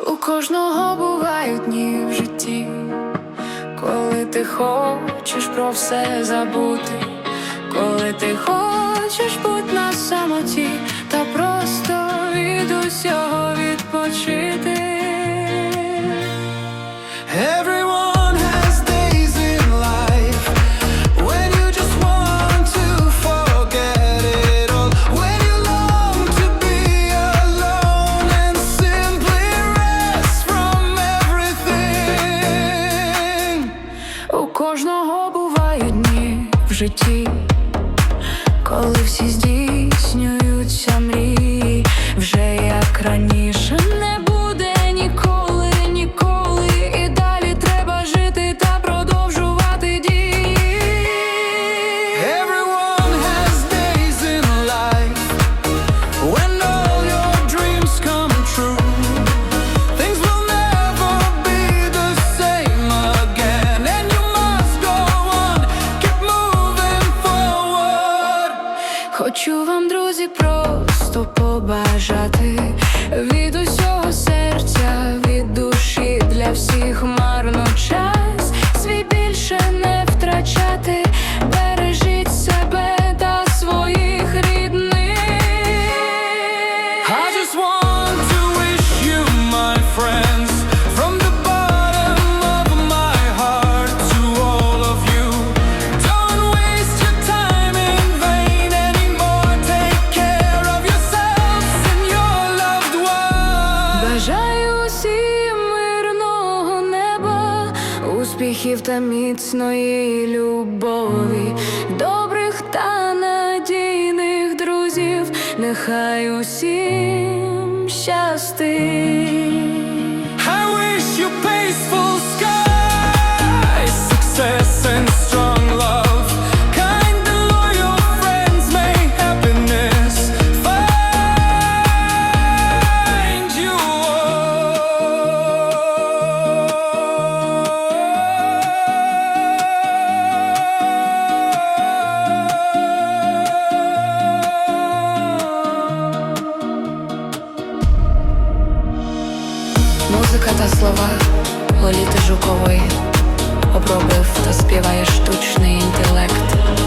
У кожного бувають дні в житті, коли ти хочеш про все забути, коли ти хочеш бути на самоті кожного бувають дні в житті, коли всі здійснюються Хочу вам, друзі, просто побажати від усього серця, від душі для всіх марно час свій більше не втрачати, бережіть себе та своїх рідних. I just want Бажаю усім мирного неба, успіхів та міцної любові, добрих та надійних друзів, нехай усім щастить. Та слова Лоліти Жукової обробив та співає штучний інтелект.